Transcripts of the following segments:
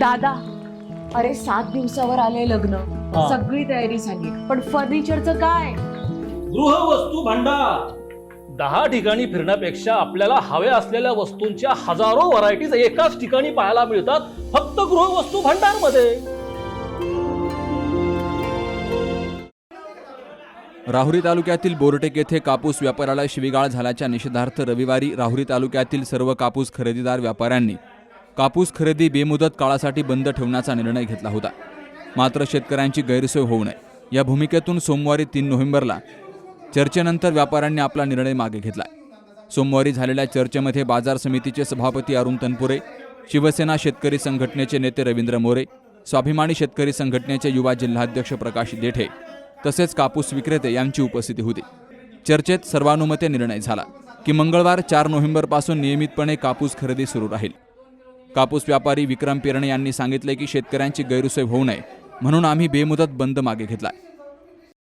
दादा अरे सात दिवसावर आले लग्न. हा. सगळी तयारी झाली. पण फर्निचरचं काय? गृहवस्तू भांडार. दहा ठिकाणी फिरण्यापेक्षा आपल्याला हव्या असलेल्या वस्तूंच्या हजारो व्हरायटीज एकाच ठिकाणी पाहायला मिळतात फक्त गृहवस्तू भांडारमध्ये राहुरी तालुक्यातील बोरटेक येथे कापूस व्यापाराला शिवीगाळ झाल्याच्या निषेधार्थ रविवारी राहुरी तालुक्यातील सर्व कापूस खरेदीदार व्यापाऱ्यांनी कापूस खरेदी बेमुदत काळासाठी बंद ठेवण्याचा निर्णय घेतला होता. मात्र शेतकऱ्यांची गैरसोय होऊ नये. या भूमिकेतून सोमवारी तीन नोव्हेंबरला चर्चेनंतर व्यापाऱ्यांनी आपला निर्णय मागे घेतला. सोमवारी झालेल्या चर्चेमध्ये बाजार समितीचे सभापती अरुण तनपुरे शिवसेना शेतकरी संघटनेचे नेते रवींद्र मोरे स्वाभिमानी शेतकरी संघटनेचे युवा जिल्हाध्यक्ष प्रकाश देठे तसेच कापूस विक्रेते यांची उपस्थिती होती. चर्चेत सर्वानुमते निर्णय झाला की मंगळवार चार नोव्हेंबरपासून नियमितपणे कापूस खरेदी सुरू राहील. कापूस व्यापारी विक्रम पेरणे यांनी सांगितले की शेतकऱ्यांची गैरसोय होऊ नये म्हणून आम्ही बेमुदत बंद मागे घेतला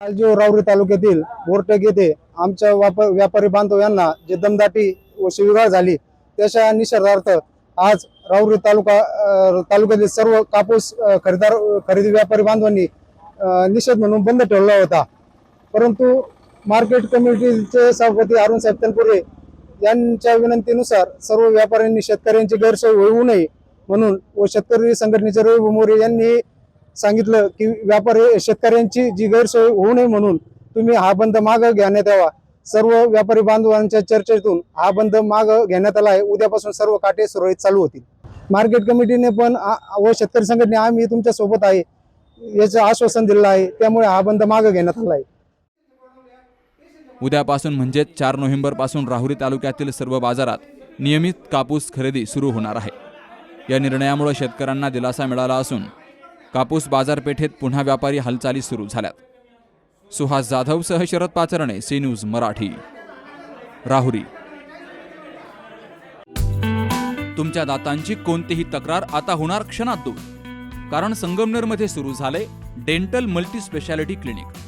जो राऊरी तालुक्यातील बोरटेक येथे आमच्या व्यापारी बांधव यांना जे दमदाटी व शिविगाळ झाली त्याच्या निषेधार्थ आज राऊरी तालुका तालुक्यातील सर्व कापूस खरेदार खरेदी व्यापारी बांधवांनी निषेध म्हणून बंद ठेवला होता. परंतु मार्केट कमिटीचे सभापती अरुण साहेब तनपुरे यांच्या विनंतीनुसार सर्व व्यापाऱ्यांनी शेतकऱ्यांची गैरसोय होऊ नये म्हणून व शेतकरी संघटनेचे रवी मोरे यांनी सांगितलं की व्यापारी शेतकऱ्यांची जी गैरसोय होऊ नये म्हणून तुम्ही हा बंद माग घेण्यात यावा. सर्व व्यापारी बांधवांच्या चर्चेतून हा बंद माग घेण्यात आला आहे. उद्यापासून सर्व काटे सुरळीत चालू होतील. मार्केट कमिटीने पण व शेतकरी संघटने आम्ही तुमच्यासोबत आहे याचं आश्वासन दिलं आहे. त्यामुळे हा बंद माग घेण्यात आला आहे. उद्यापासून म्हणजेच चार नोव्हेंबरपासून राहुरी तालुक्यातील सर्व बाजारात नियमित कापूस खरेदी सुरू होणार आहे. या निर्णयामुळे शेतकऱ्यांना दिलासा मिळाला असून कापूस बाजारपेठेत पुन्हा व्यापारी हालचाली सुरू झाल्यात. सुहास जाधवसह शरद पाचरणे सी न्यूज मराठी. राहुरी. तुमच्या दातांची कोणतीही तक्रार आता होणार क्षणात दूर. कारण संगमनेरमध्ये सुरू झाले डेंटल मल्टी स्पेशालिटी क्लिनिक.